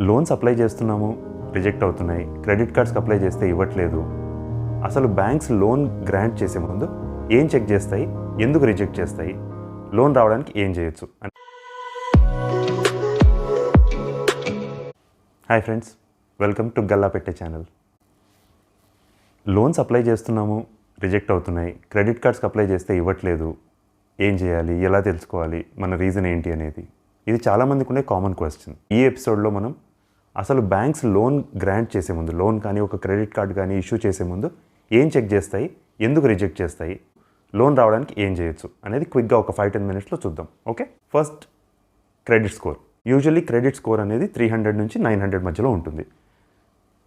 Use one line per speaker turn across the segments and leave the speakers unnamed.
Loans apply చేస్తున్నాము reject అవుతున్నాయి. Credit కార్డ్స్కి అప్లై చేస్తే ఇవ్వట్లేదు. అసలు బ్యాంక్స్ లోన్ గ్రాంట్ చేసే ముందు ఏం చెక్ చేస్తాయి? ఎందుకు రిజెక్ట్ చేస్తాయి? లోన్ రావడానికి ఏం చేయొచ్చు? అని. Hi friends welcome to Galla Pette channel. Loans apply చేస్తున్నాము రిజెక్ట్ అవుతున్నాయి. క్రెడిట్ కార్డ్స్కి అప్లై చేస్తే ఇవ్వట్లేదు. ఏం చేయాలి? ఎలా తెలుసుకోవాలి? మన రీజన్ ఏంటి అనేది. ఇది చాలామందికి ఉండే కామన్ క్వశ్చన్. ఈ ఎపిసోడ్లో మనం అసలు బ్యాంక్స్ లోన్ గ్రాంట్ చేసే ముందు లోన్ కానీ ఒక క్రెడిట్ కార్డ్ కానీ ఇష్యూ చేసే ముందు ఏం చెక్ చేస్తాయి? ఎందుకు రిజెక్ట్ చేస్తాయి? లోన్ రావడానికి ఏం చేయొచ్చు? అనేది క్విక్గా ఒక ఫైవ్ టెన్ మినిట్స్లో చూద్దాం. Okay? First credit score. Usually credit score అనేది త్రీ హండ్రెడ్ నుంచి నైన్ హండ్రెడ్ మధ్యలో ఉంటుంది.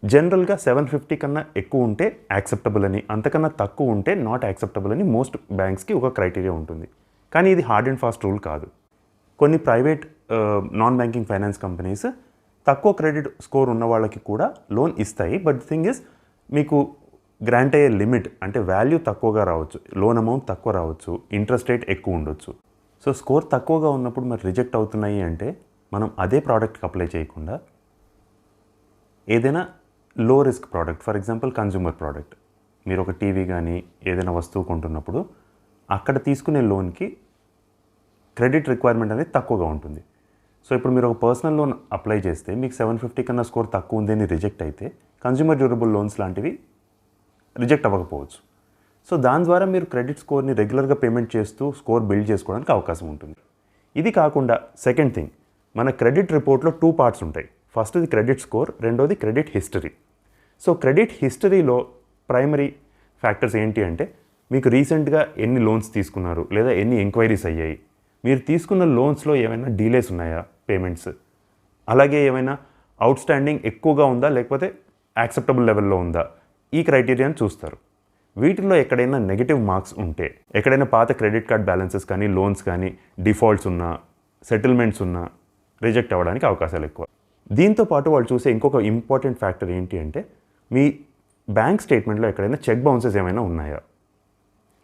జనరల్గా సెవెన్ ఫిఫ్టీ కన్నా ఎక్కువ ఉంటే యాక్సెప్టబుల్ అని అంతకన్నా తక్కువ ఉంటే నాట్ యాక్సెప్టబుల్ అని మోస్ట్ బ్యాంక్స్కి ఒక క్రైటీరియా ఉంటుంది. కానీ ఇది హార్డ్ అండ్ ఫాస్ట్ రూల్ కాదు. కొన్ని private non banking finance companies తక్కువ క్రెడిట్ స్కోర్ ఉన్న వాళ్ళకి కూడా లోన్ ఇస్తాయి. బట్ థింగ్ ఇస్ మీకు గ్రాంట్ అయ్యే లిమిట్ అంటే వాల్యూ తక్కువగా రావచ్చు లోన్ అమౌంట్ తక్కువ రావచ్చు ఇంట్రెస్ట్ రేట్ ఎక్కువ ఉండొచ్చు. సో స్కోర్ తక్కువగా ఉన్నప్పుడు మరి రిజెక్ట్ అవుతున్నాయి అంటే మనం అదే ప్రోడక్ట్కి అప్లై చేయకుండా ఏదైనా low risk product for example consumer product మీరు ఒక టీవీ కానీ ఏదైనా వస్తువు కొంటున్నప్పుడు అక్కడ తీసుకునే లోన్కి క్రెడిట్ రిక్వైర్మెంట్ అనేది తక్కువగా ఉంటుంది. సో ఇప్పుడు మీరు ఒక పర్సనల్ లోన్ అప్లై చేస్తే మీకు సెవెన్ ఫిఫ్టీ కన్నా స్కోర్ తక్కువ ఉంది అని రిజెక్ట్ అయితే కన్జ్యూమర్ డ్యూరబుల్ లోన్స్ లాంటివి రిజెక్ట్ అవ్వకపోవచ్చు. సో దాని ద్వారా మీరు క్రెడిట్ స్కోర్ని రెగ్యులర్గా పేమెంట్ చేస్తూ స్కోర్ బిల్డ్ చేసుకోవడానికి అవకాశం ఉంటుంది. ఇది కాకుండా సెకండ్ థింగ్ మన క్రెడిట్ రిపోర్ట్లో టూ పార్ట్స్ ఉంటాయి. ఫస్ట్ది క్రెడిట్ స్కోర్ రెండోది క్రెడిట్ హిస్టరీ సో క్రెడిట్ హిస్టరీలో ప్రైమరీ ఫ్యాక్టర్స్ ఏంటి అంటే మీకు రీసెంట్గా ఎన్ని లోన్స్ తీసుకున్నారు లేదా ఎన్ని ఎంక్వైరీస్ అయ్యాయి? మీరు తీసుకున్న లోన్స్లో ఏమైనా డీలేస్ ఉన్నాయా పేమెంట్స్? అలాగే ఏమైనా అవుట్ స్టాండింగ్ ఎక్కువగా ఉందా? లేకపోతే యాక్సెప్టబుల్ లెవెల్లో ఉందా? ఈ క్రైటీరియాని చూస్తారు. వీటిలో ఎక్కడైనా నెగిటివ్ మార్క్స్ ఉంటే ఎక్కడైనా పాత క్రెడిట్ కార్డ్ బ్యాలెన్సెస్ కానీ లోన్స్ కానీ డిఫాల్ట్స్ ఉన్నా సెటిల్మెంట్స్ ఉన్నా రిజెక్ట్ అవ్వడానికి అవకాశాలు ఎక్కువ. దీంతో పాటు వాళ్ళు చూసే ఇంకొక ఇంపార్టెంట్ ఫ్యాక్టర్ ఏంటి అంటే మీ బ్యాంక్ స్టేట్మెంట్లో ఎక్కడైనా చెక్ బౌన్సెస్ ఏమైనా ఉన్నాయా?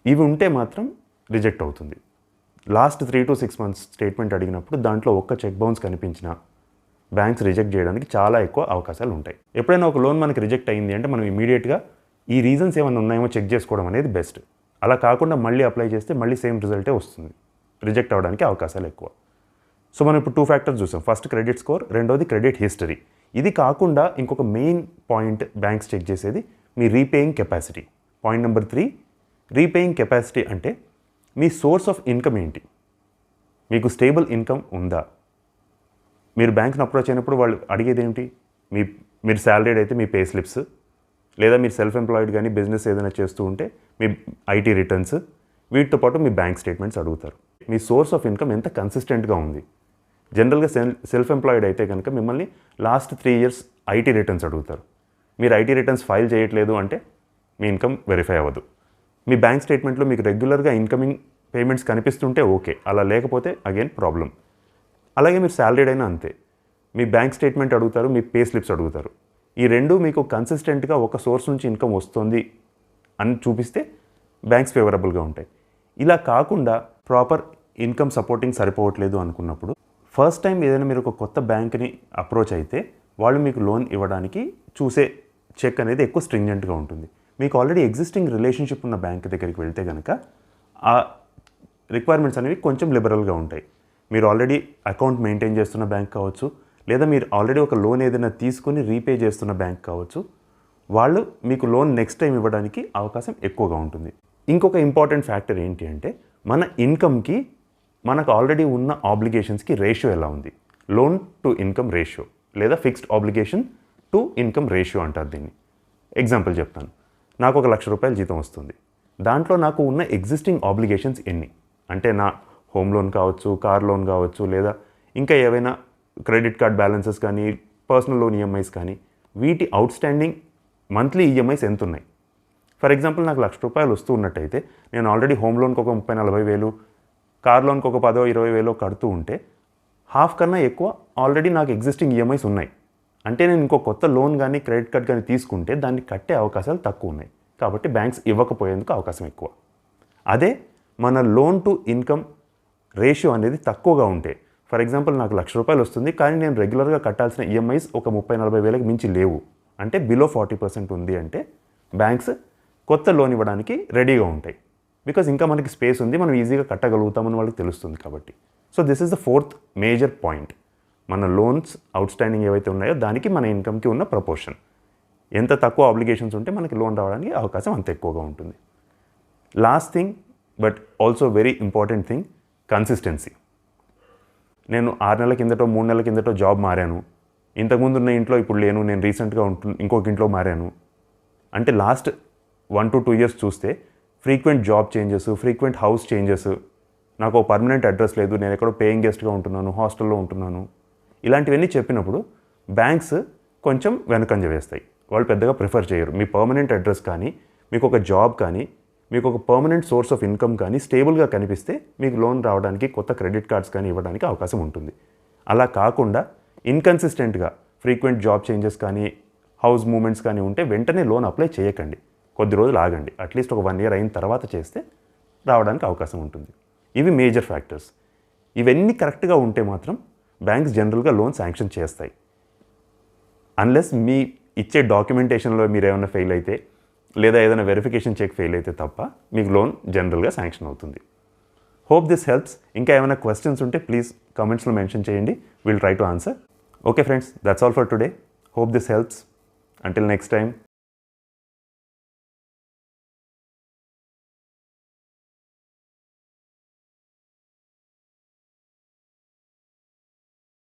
ఇవి ఉంటే మాత్రం రిజెక్ట్ అవుతుంది. Last three to six months statement అడిగినప్పుడు దాంట్లో ఒక్క చెక్ బౌన్స్ కనిపించినా బ్యాంక్స్ రిజెక్ట్ చేయడానికి చాలా ఎక్కువ అవకాశాలు ఉంటాయి. ఎప్పుడైనా ఒక లోన్ మనకి రిజెక్ట్ అయింది అంటే మనం ఇమీడియట్గా ఈ రీజన్స్ ఏమైనా ఉన్నాయేమో చెక్ చేసుకోవడం అనేది బెస్ట్ అలా కాకుండా మళ్ళీ అప్లై చేస్తే మళ్ళీ సేమ్ రిజల్టే వస్తుంది. రిజెక్ట్ అవ్వడానికి అవకాశాలు ఎక్కువ. సో మనం ఇప్పుడు టూ ఫ్యాక్టర్స్ చూసాం. ఫస్ట్ క్రెడిట్ స్కోర్ రెండోది క్రెడిట్ హిస్టరీ ఇది కాకుండా ఇంకొక మెయిన్ పాయింట్ బ్యాంక్స్ చెక్ చేసేది మీ repaying capacity point number three repaying capacity అంటే మీ సోర్స్ ఆఫ్ ఇన్కమ్ ఏంటి? మీకు స్టేబుల్ ఇన్కమ్ ఉందా? మీరు బ్యాంక్ని అప్రోచ్ అయినప్పుడు వాళ్ళు అడిగేది ఏంటి? మీ మీరు శాలరీడ్ అయితే మీ పే స్లిప్స్ లేదా మీరు సెల్ఫ్ ఎంప్లాయిడ్ కానీ బిజినెస్ ఏదైనా చేస్తూ ఉంటే మీ ఐటీ రిటర్న్స్ వీటితో పాటు మీ బ్యాంక్ స్టేట్మెంట్స్ అడుగుతారు. మీ సోర్స్ ఆఫ్ ఇన్కమ్ ఎంత కన్సిస్టెంట్గా ఉంది? జనరల్గా సెల్ సెల్ఫ్ ఎంప్లాయిడ్ అయితే కనుక మిమ్మల్ని last three years IT returns అడుగుతారు. మీరు ఐటీ రిటర్న్స్ ఫైల్ చేయట్లేదు అంటే మీ ఇన్కమ్ వెరిఫై అవ్వదు. మీ బ్యాంక్ స్టేట్మెంట్లో మీకు రెగ్యులర్గా ఇన్కమింగ్ పేమెంట్స్ కనిపిస్తుంటే ఓకే. అలా లేకపోతే అగైన్ ప్రాబ్లం. అలాగే మీరు శాలరీడ్ అయినా అంతే. మీ బ్యాంక్ స్టేట్మెంట్ అడుగుతారు మీ పే స్లిప్స్ అడుగుతారు. ఈ రెండు మీకు కన్సిస్టెంట్గా ఒక సోర్స్ నుంచి ఇన్కమ్ వస్తుంది అని చూపిస్తే బ్యాంక్స్ ఫేవరబుల్గా ఉంటాయి. ఇలా కాకుండా ప్రాపర్ ఇన్కమ్ సపోర్టింగ్ సరిపోవట్లేదు అనుకున్నప్పుడు ఫస్ట్ టైం ఏదైనా మీరు ఒక కొత్త బ్యాంక్ని అప్రోచ్ అయితే వాళ్ళు మీకు లోన్ ఇవ్వడానికి చూసే చెక్ అనేది ఎక్కువ స్ట్రింజెంట్గా ఉంటుంది. మీకు ఆల్రెడీ ఎగ్జిస్టింగ్ రిలేషన్షిప్ ఉన్న బ్యాంక్ దగ్గరికి వెళ్తే కనుక ఆ రిక్వైర్మెంట్స్ అనేవి కొంచెం లిబరల్గా ఉంటాయి. మీరు ఆల్రెడీ అకౌంట్ మెయింటైన్ చేస్తున్న బ్యాంక్ కావచ్చు లేదా మీరు ఆల్రెడీ ఒక లోన్ ఏదైనా తీసుకొని రీపే చేస్తున్న బ్యాంక్ కావచ్చు వాళ్ళు మీకు లోన్ నెక్స్ట్ టైం ఇవ్వడానికి అవకాశం ఎక్కువగా ఉంటుంది. ఇంకొక ఇంపార్టెంట్ ఫ్యాక్టర్ ఏంటి అంటే మన ఇన్కమ్కి మనకు ఆల్రెడీ ఉన్న ఆబ్లిగేషన్స్కి రేషియో ఎలా ఉంది? లోన్ టు ఇన్కమ్ రేషియో లేదా fixed obligation to income ratio అంటారు దీన్ని. ఎగ్జాంపుల్ చెప్తాను. నాకు ఒక లక్ష రూపాయల జీతం వస్తుంది. దాంట్లో నాకు ఉన్న ఎగ్జిస్టింగ్ ఆబ్లిగేషన్స్ ఎన్ని? అంటే నా హోమ్ లోన్ కావచ్చు కార్ లోన్ కావచ్చు లేదా ఇంకా ఏవైనా క్రెడిట్ కార్డ్ బ్యాలెన్సెస్ కానీ పర్సనల్ లోన్ ఈఎంఐస్ కానీ వీటి అవుట్ స్టాండింగ్ మంత్లీ ఈఎంఐస్ ఎంత ఉన్నాయి ఫర్ ఎగ్జాంపుల్ నాకు లక్ష రూపాయలు వస్తూ ఉన్నట్టయితే నేను ఆల్రెడీ హోమ్ లోన్కి ఒక ముప్పై నలభై వేలు కార్ లోన్కి ఒక పదో ఇరవై వేలో కడుతూ ఉంటే హాఫ్ కన్నా ఎక్కువ ఆల్రెడీ నాకు ఎగ్జిస్టింగ్ ఈఎంఐస్ ఉన్నాయి. అంటే నేను ఇంకో కొత్త లోన్ కానీ క్రెడిట్ కార్డ్ కానీ తీసుకుంటే దాన్ని కట్టే అవకాశాలు తక్కువ ఉన్నాయి. కాబట్టి బ్యాంక్స్ ఇవ్వకపోయేందుకు అవకాశం ఎక్కువ. అదే మన లోన్ టు ఇన్కమ్ రేషియో అనేది తక్కువగా ఉంటే ఫర్ ఎగ్జాంపుల్ నాకు లక్ష రూపాయలు వస్తుంది కానీ నేను రెగ్యులర్గా కట్టాల్సిన ఈఎంఐస్ ఒక ముప్పై నలభై వేలకు మించి లేవు. అంటే బిలో ఫార్టీ పర్సెంట్ ఉంది అంటే బ్యాంక్స్ కొత్త లోన్ ఇవ్వడానికి రెడీగా ఉంటాయి. బికాజ్ ఇంకా మనకి స్పేస్ ఉంది మనం ఈజీగా కట్టగలుగుతామని వాళ్ళకి తెలుస్తుంది కాబట్టి. So this is the fourth major point. మన లోన్స్ అవుట్ స్టాండింగ్ ఏవైతే ఉన్నాయో దానికి మన ఇన్కమ్కి ఉన్న ప్రపోర్షన్ ఎంత తక్కువ ఆబ్లిగేషన్స్ ఉంటే మనకి లోన్ రావడానికి అవకాశం అంత ఎక్కువగా ఉంటుంది. Last thing but also very important thing consistency నేను ఆరు నెలల కిందటో మూడు నెలల కిందటో జాబ్ మారాను. ఇంతకుముందు ఉన్న ఇంట్లో ఇప్పుడు లేను నేను రీసెంట్గా ఉంటు ఇంకొక ఇంట్లో మారాను. అంటే last one to two years చూస్తే frequent job changes frequent house changes నాకు పర్మనెంట్ అడ్రస్ లేదు నేను ఎక్కడో పేయింగ్ గెస్ట్గా ఉంటున్నాను హాస్టల్లో ఉంటున్నాను. ఇలాంటివన్నీ చెప్పినప్పుడు బ్యాంక్స్ కొంచెం వెనకంజ వేస్తాయి. వాళ్ళు పెద్దగా ప్రిఫర్ చేయరు. మీ పర్మనెంట్ అడ్రస్ కానీ మీకు ఒక జాబ్ కానీ మీకు ఒక పర్మనెంట్ సోర్స్ ఆఫ్ ఇన్కమ్ కానీ స్టేబుల్గా కనిపిస్తే మీకు లోన్ రావడానికి కొత్త క్రెడిట్ కార్డ్స్ కానీ ఇవ్వడానికి అవకాశం ఉంటుంది. అలా కాకుండా ఇన్కన్సిస్టెంట్గా ఫ్రీక్వెంట్ జాబ్ చేంజెస్ కానీ హౌస్ మూమెంట్స్ కానీ ఉంటే వెంటనే లోన్ అప్లై చేయకండి. కొద్ది రోజులు ఆగండి. అట్లీస్ట్ ఒక వన్ ఇయర్ అయిన తర్వాత చేస్తే రావడానికి అవకాశం ఉంటుంది. ఇవి మేజర్ ఫ్యాక్టర్స్. ఇవన్నీ కరెక్ట్గా ఉంటే మాత్రం బ్యాంక్స్ జనరల్గా లోన్ శాంక్షన్ చేస్తాయి. అన్లెస్ మీ ఇచ్చే డాక్యుమెంటేషన్లో మీరు ఏమైనా ఫెయిల్ అయితే లేదా ఏదైనా వెరిఫికేషన్ చెక్ ఫెయిల్ అయితే తప్ప మీకు లోన్ జనరల్గా శాంక్షన్ అవుతుంది. హోప్ దిస్ హెల్ప్స్ ఇంకా ఏమైనా క్వశ్చన్స్ ఉంటే ప్లీజ్ కమెంట్స్లో మెన్షన్ చేయండి. Will try to answer okay friends that's all for today hope this helps until next time